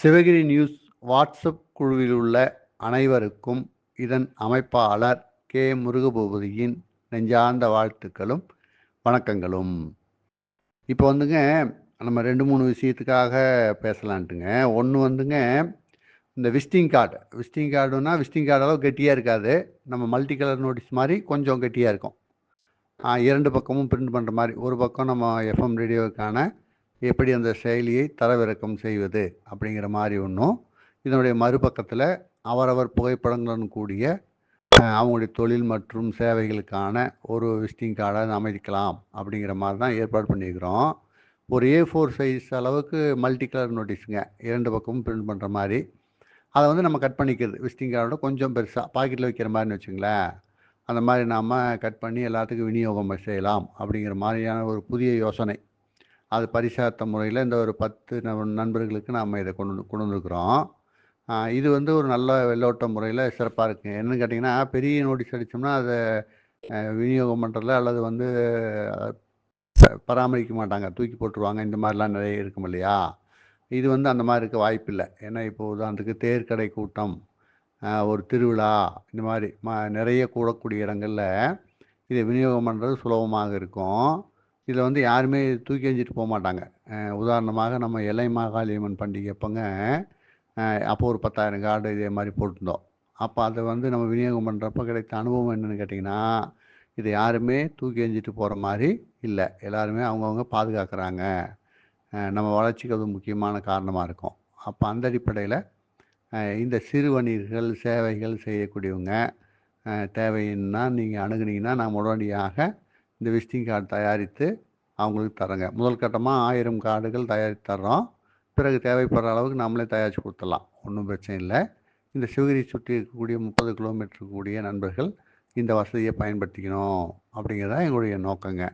Sivagiri news WhatsApp குழுவில் உள்ள அனைவருக்கும் இதன் அமைப்பாளர் கே. முருகபூபதியின் நெஞ்சார்ந்த வாழ்த்துக்களும் வணக்கங்களும். இப்போ வந்துங்க நம்ம ரெண்டு மூணு விஷயத்துக்காக பேசலான்ட்டுங்க. ஒன்று வந்துங்க இந்த விசிட்டிங் கார்டு. விஸ்டிங் கார்டுனா விசிட்டிங் கார்டு அளவு கெட்டியாக இருக்காது. நம்ம மல்டி கலர் நோட்டீஸ் மாதிரி கொஞ்சம் கெட்டியாக இருக்கும். இரண்டு பக்கமும் பிரிண்ட் பண்ணுற மாதிரி. ஒரு பக்கம் நம்ம எஃப்எம் ரேடியோவுக்கான எப்படி அந்த செயலியை தரவிறக்கம் செய்வது அப்படிங்கிற மாதிரி ஒன்றும் இதனுடைய மறுபக்கத்தில் அவரவர் புகைப்படங்களுடன் கூடிய அவங்களுடைய தொழில் மற்றும் சேவைகளுக்கான ஒரு விசிட்டிங் கார்டை அமைக்கலாம் அப்படிங்கிற மாதிரி தான் ஏற்பாடு பண்ணியிருக்கிறோம். ஒரு ஏ ஃபோர் சைஸ் அளவுக்கு மல்டி கலர் நோட்டீஸுங்க இரண்டு பக்கமும் பிரிண்ட் பண்ணுற மாதிரி. அதை வந்து நம்ம கட் பண்ணிக்கிறது. விசிட்டிங் கார்டோட கொஞ்சம் பெருசாக பாக்கெட்டில் வைக்கிற மாதிரின்னு வச்சுங்களேன். அந்த மாதிரி நாம் கட் பண்ணி எல்லாத்துக்கும் விநியோகம் செய்யலாம் அப்படிங்கிற மாதிரியான ஒரு புதிய யோசனை. அது பரிசார்த்த முறையில் இந்த ஒரு பத்து ந- நண்பர்களுக்கு நாம் இதை கொண்டு கொண்டு வந்திருக்கிறோம். இது வந்து ஒரு நல்ல வெள்ளோட்ட முறையில் சிறப்பாக இருக்குது என்னன்னு கேட்டிங்கன்னா பெரிய நோட்டீஸ் அடித்தோம்னா அதை விநியோகம் பண்ணுறதுல அல்லது வந்து ப- பராமரிக்க மாட்டாங்க. தூக்கி போட்டுருவாங்க. இந்த மாதிரிலாம் நிறைய இருக்கும் இல்லையா? இது வந்து அந்த மாதிரி இருக்க வாய்ப்பு இல்லை. ஏன்னா இப்போ உதாரணத்துக்கு தேர்க்கடை கூட்டம் ஒரு திருவிழா இந்த மாதிரி ம நிறைய கூடக்கூடிய இடங்களில் இதை விநியோகம் பண்ணுறது சுலபமாக இருக்கும். இதில் வந்து யாருமே தூக்கி எறிஞ்சிட்டு போக மாட்டாங்க. உதாரணமாக நம்ம எல்லை மாகாளியம்மன் பண்டிகை அப்போங்க அப்போ ஒரு பத்தாயிரம் கார்டு இதே மாதிரி போட்டிருந்தோம். அப்போ அதை வந்து நம்ம விநியோகம் பண்ணுறப்ப கிடைத்த அனுபவம் என்னென்னு கேட்டிங்கன்னா இதை யாருமே தூக்கி எறிஞ்சிட்டு போகிற மாதிரி இல்லை. எல்லாருமே அவங்கவுங்க பாதுகாக்கிறாங்க. நம்ம வளர்ச்சிக்கு அது முக்கியமான காரணமாக இருக்கும். அப்போ அந்த அடிப்படையில் இந்த சிறு வணிகர்கள் சேவைகள் செய்யக்கூடியவங்க தேவைன்னா நீங்கள் அணுகுனீங்கன்னா நான் உடனடியாக இந்த விசிட்டிங் கார்டு தயாரித்து அவங்களுக்கு தரோங்க முதல் கட்டமாக ஆயிரம் கார்டுகள் தயாரித்து தர்றோம். பிறகு தேவைப்படுற அளவுக்கு நம்மளே தயாரித்து கொடுத்துடலாம். ஒன்றும் பிரச்சனை இல்லை. இந்த சிவகிரி சுற்றி இருக்கக்கூடிய முப்பது கிலோமீட்டருக்கு கூடிய நண்பர்கள் இந்த வசதியை பயன்படுத்திக்கணும் அப்படிங்கிறதான் எங்களுடைய நோக்கங்க.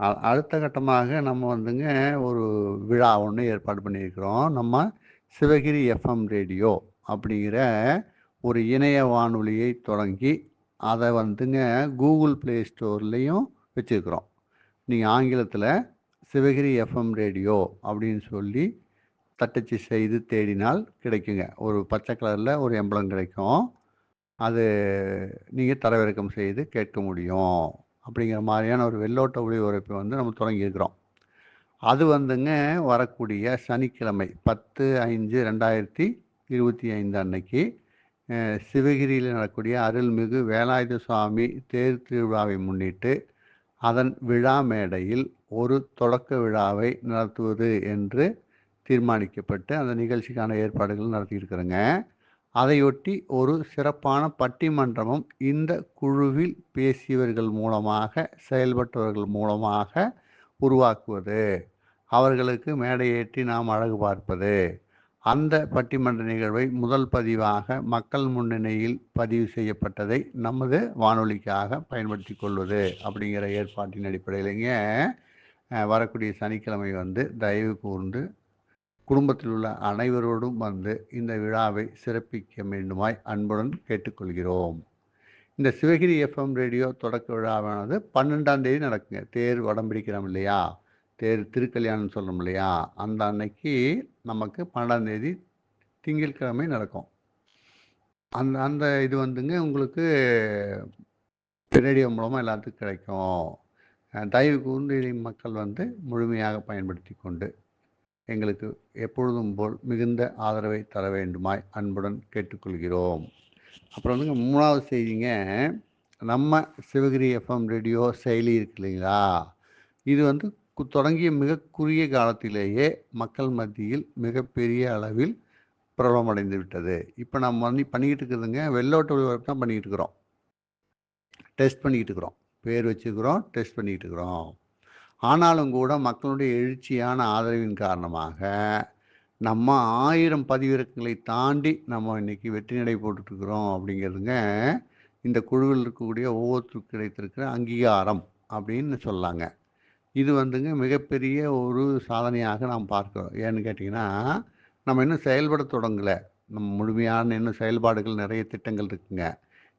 அ- அடுத்த கட்டமாக நம்ம வந்துங்க ஒரு விழா ஒன்று ஏற்பாடு பண்ணியிருக்கிறோம். நம்ம சிவகிரி எஃப்எம் ரேடியோ அப்படிங்கிற ஒரு இணைய வானொலியை தொடங்கி அதை வந்துங்க கூகுள் ப்ளே ஸ்டோர்லேயும் வச்சுருக்கிறோம். நீங்கள் ஆங்கிலத்தில் சிவகிரி எஃப்எம் ரேடியோ அப்படின்னு சொல்லி தட்டச்சு செய்து தேடினால் கிடைக்குங்க. ஒரு பச்சை கலரில் ஒரு எம்பளம் கிடைக்கும். அது நீங்கள் தரவிறக்கம் செய்து கேட்க முடியும். அப்படிங்கிற மாதிரியான ஒரு வெள்ளோட்ட ஒளிபரப்பை வந்து நம்ம தொடங்கியிருக்கிறோம். அது வந்துங்க வரக்கூடிய சனிக்கிழமை பத்து ஐந்து ரெண்டாயிரத்தி இருபத்தி ஐந்து அன்னைக்கு சிவகிரியில் நடக்கக்கூடிய அருள்மிகு வேலாயுத சுவாமி தேர் திருவிழாவை முன்னிட்டு அதன் விழா மேடையில் ஒரு தொடக்க விழாவை நடத்துவது என்று தீர்மானிக்கப்பட்டு அந்த நிகழ்ச்சிக்கான ஏற்பாடுகள் நடத்தியிருக்கிறேங்க. அதையொட்டி ஒரு சிறப்பான பட்டிமன்றமும் இந்த குழுவில் பேசியவர்கள் மூலமாக செயல்பட்டவர்கள் மூலமாக உருவாக்குவது. அவர்களுக்கு மேடையேற்றி நாம் அழகு பார்ப்பது. அந்த பட்டிமன்ற நிகழ்வை முதல் பதிவாக மக்கள் முன்னணியில் பதிவு செய்யப்பட்டதை நமது வானொலிக்காக பயன்படுத்தி கொள்வது அப்படிங்கிற ஏற்பாட்டின் அடிப்படையிலேங்க வரக்கூடிய சனிக்கிழமை வந்து தயவு கூர்ந்து குடும்பத்தில் உள்ள அனைவரோடும் வந்து இந்த விழாவை சிறப்பிக்க வேண்டுமாய் அன்புடன் கேட்டுக்கொள்கிறோம். இந்த சிவகிரி எஃப்எம் ரேடியோ தொடக்க விழாவானது பன்னெண்டாம் தேதி நடக்குங்க. தேர் வடம் பிடிக்கிறோம் இல்லையா? தேர் திருக்கல்யாணம்னு சொல்கிறோம் இல்லையா? அந்த அன்னைக்கு நமக்கு பன்னெண்டாம் தேதி திங்கட்கிழமை நடக்கும். அந்த அந்த இது வந்துங்க உங்களுக்கு ரேடியோ மூலமாக எல்லாத்துக்கும் கிடைக்கும். தயவு கூர்ந்து மக்கள் வந்து முழுமையாக பயன்படுத்தி கொண்டு எங்களுக்கு எப்பொழுதும் போல் மிகுந்த ஆதரவை தர வேண்டுமாய் அன்புடன் கேட்டுக்கொள்கிறோம். அப்புறம் வந்துங்க மூணாவது செய்திங்க. நம்ம சிவகிரி எஃப்எம் ரேடியோ செயலி இருக்கு இல்லைங்களா? இது வந்து தொடங்கிய மிக குறுகிய காலத்திலேயே மக்கள் மத்தியில் மிகப்பெரிய அளவில் பிரபலமடைந்து விட்டது இப்போ நம்ம வந்து பண்ணிக்கிட்டு இருக்கிறதுங்க வெள்ளோட்ட ஒளிபரப்பு தான் பண்ணிக்கிட்டு இருக்கிறோம். டெஸ்ட் பண்ணிக்கிட்டு இருக்கிறோம். பேர் வச்சுக்கிறோம் டெஸ்ட் பண்ணிக்கிட்டு இருக்கிறோம். ஆனாலும் கூட மக்களுடைய எழுச்சியான ஆதரவின் காரணமாக நம்ம ஆயிரம் பதிவிறக்கங்களை தாண்டி நம்ம இன்னைக்கு வெற்றி நடை போட்டுட்ருக்குறோம் அப்படிங்கிறதுங்க இந்த குழுவில் இருக்கக்கூடிய ஒவ்வொருத்தருக்கு கிடைத்திருக்கிற அங்கீகாரம் அப்படின்னு சொல்லாங்க. இது வந்துங்க மிகப்பெரிய ஒரு சாதனையாக நாம் பார்க்கிறோம். ஏன்னு கேட்டிங்கன்னா நம்ம இன்னும் செயல்பட தொடங்கலை. நம்ம முழுமையான இன்னும் செயல்பாடுகள் நிறைய திட்டங்கள் இருக்குங்க.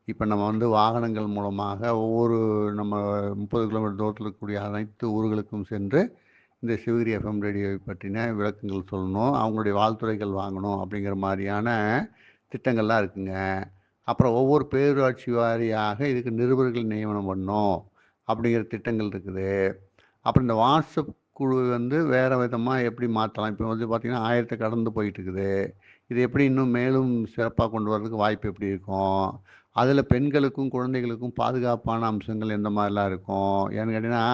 இப்போ நம்ம வந்து வாகனங்கள் மூலமாக ஒவ்வொரு நம்ம முப்பது கிலோமீட்டர் தூரத்தில் இருக்கக்கூடிய அனைத்து ஊர்களுக்கும் சென்று இந்த சிவகிரி எஃப்எம் ரேடியோவை பற்றின விளக்கங்கள் சொல்லணும். அவங்களுடைய வாழ்த்துறைகள் வாங்கணும் அப்படிங்கிற மாதிரியான திட்டங்கள்லாம் இருக்குங்க. அப்புறம் ஒவ்வொரு பேரூராட்சி வாரியாக இதுக்கு நிருபர்கள் நியமனம் பண்ணணும் அப்படிங்கிற திட்டங்கள் இருக்குது. அப்புறம் இந்த வாட்ஸ்அப் குழு வந்து வேறு விதமாக எப்படி மாற்றலாம்? இப்போ வந்து பார்த்திங்கன்னா ஆயிரத்தை கடந்து போயிட்டு இருக்குது இது எப்படி இன்னும் மேலும் சிறப்பாக கொண்டு வரதுக்கு வாய்ப்பு எப்படி இருக்கும்? அதில் பெண்களுக்கும் குழந்தைகளுக்கும் பாதுகாப்பான அம்சங்கள் எந்த மாதிரிலாம் இருக்கும்? ஏன்னு கேட்டிங்கன்னா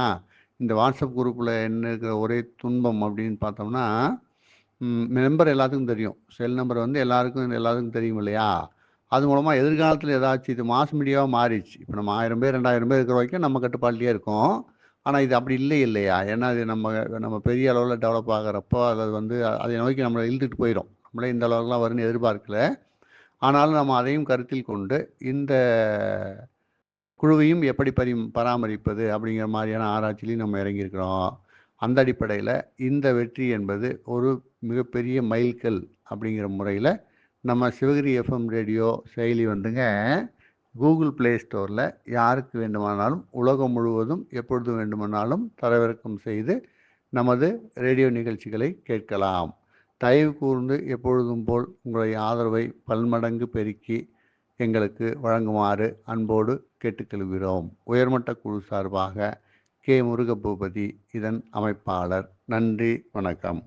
இந்த வாட்ஸ்அப் குரூப்பில் என்ன இருக்கிற ஒரே துன்பம் அப்படின்னு பார்த்தோம்னா மெம்பர் எல்லாத்துக்கும் தெரியும். செல் நம்பர் வந்து எல்லாருக்கும் எல்லாத்துக்கும் தெரியும் இல்லையா? அது மூலமாக எதிர்காலத்தில் ஏதாச்சும் இது மாஸ் மீடியாவாக மாறிடுச்சு. இப்போ நம்ம ஆயிரம் பேர் ரெண்டாயிரம் பேர் இருக்கிற வரைக்கும் நம்ம கட்டுப்பாட்டிலே இருக்கோம். ஆனால் இது அப்படி இல்லை இல்லையா? ஏன்னா அது நம்ம நம்ம பெரிய அளவில் டெவலப் ஆகிறப்போ அது வந்து அதை நோக்கி நம்மளை இழுத்துட்டு போயிடும். நம்மளே இந்த அளவுக்குலாம் வரும்னு எதிர்பார்க்கல. ஆனாலும் நம்ம அதையும் கருத்தில் கொண்டு இந்த குழுவையும் எப்படி பரி பராமரிப்பது அப்படிங்கிற மாதிரியான ஆராய்ச்சிலையும் நம்ம இறங்கியிருக்கிறோம். அந்த அடிப்படையில் இந்த வெற்றி என்பது ஒரு மிகப்பெரிய மைல்கல் அப்படிங்கிற முறையில் நம்ம சிவகிரி எஃப்எம் ரேடியோ செயலி வந்துங்க கூகுள் ப்ளே ஸ்டோரில் யாருக்கு வேண்டுமானாலும் உலகம் முழுவதும் எப்பொழுது வேண்டுமானாலும் தரவிறக்கம் செய்து நமது ரேடியோ நிகழ்ச்சிகளை கேட்கலாம். தயவு கூர்ந்து எப்பொழுதும் போல் உங்களுடைய ஆதரவை பல்மடங்கு பெருக்கி எங்களுக்கு வழங்குமாறு அன்போடு கேட்டுக்கொள்கிறோம். உயர்மட்ட குழு சார்பாக கே. முருகபூபதி இதன் அமைப்பாளர். நன்றி வணக்கம்.